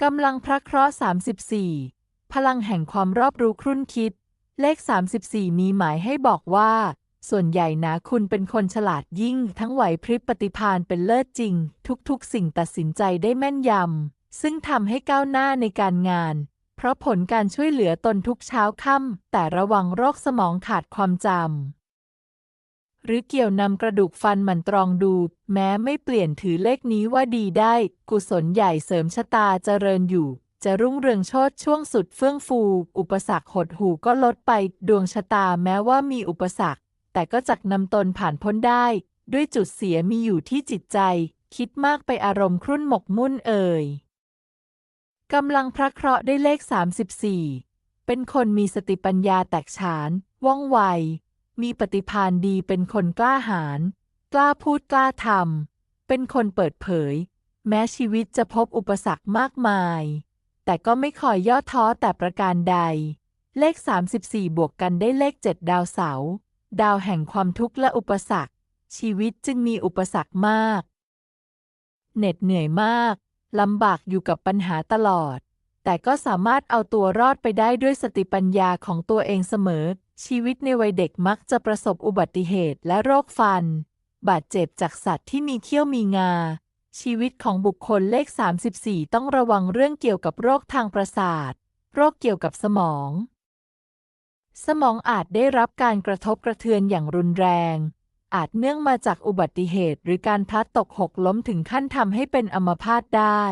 กำลังพระเคราะห์ 34 พลังแห่งความรอบรู้ครุ่นคิด เลข 34 มีหมายให้บอกว่า ส่วนใหญ่นะคุณเป็นคนฉลาดยิ่ง ทั้งไหวพริบปฏิภาณเป็นเลิศจริง ทุกๆ สิ่งตัดสินใจได้แม่นยำ ซึ่งทำให้ก้าวหน้าในการงาน เพราะผลการช่วยเหลือตนทุกเช้าค่ำแต่ระวังโรคสมองขาดความจำ หรือเกี่ยวนำกระดูกฟันหมันตรองดู แม้ไม่เปลี่ยนถือเลขนี้ว่าดีได้ กุศลใหญ่เสริมชะตาเจริญอยู่ จะรุ่งเรืองโชดช่วงสุดเฟื่องฟู อุปสรรคหดหูก็ลดไป ดวงชะตาแม้ว่ามีอุปสรรค แต่ก็จักนำตนผ่านพ้นได้ ด้วยจุดเสียมีอยู่ที่จิตใจ คิดมากไปอารมณ์ครุ่นหมกมุ่นเอ่ยกำลังพระเคราะห์ได้เลข 34 เป็นคนมีสติปัญญาแตกฉาน ว่องไว มีปฏิภาณดีเป็นคนกล้าหาญกล้าพูดกล้าทำเป็นคนเปิดเผย แม้ชีวิตจะพบอุปสรรคมากมาย แต่ก็ไม่คอยย่อท้อแต่ประการใด เลข 34 บวกกันได้เลข 7 ดาวเสาร์ดาวแห่งความทุกข์และอุปสรรค ชีวิตจึงมีอุปสรรคมากเหน็ดเหนื่อยมากลำบากอยู่กับปัญหาตลอด แต่ก็สามารถเอาตัวรอดไปได้ด้วยสติปัญญาของตัวเองเสมอ ชีวิตในวัยเด็กมักจะประสบอุบัติเหตุและโรคฟัน บาดเจ็บจากสัตว์ที่มีเขี้ยวมีงา ชีวิตของบุคคลเลข 34 ต้องระวังเรื่องเกี่ยวกับโรคทางประสาท โรคเกี่ยวกับสมอง สมองอาจได้รับการกระทบกระเทือนอย่างรุนแรง อาจเนื่องมาจากอุบัติเหตุหรือการพลัดตกหกล้มถึงขั้นทำให้เป็นอัมพาตได้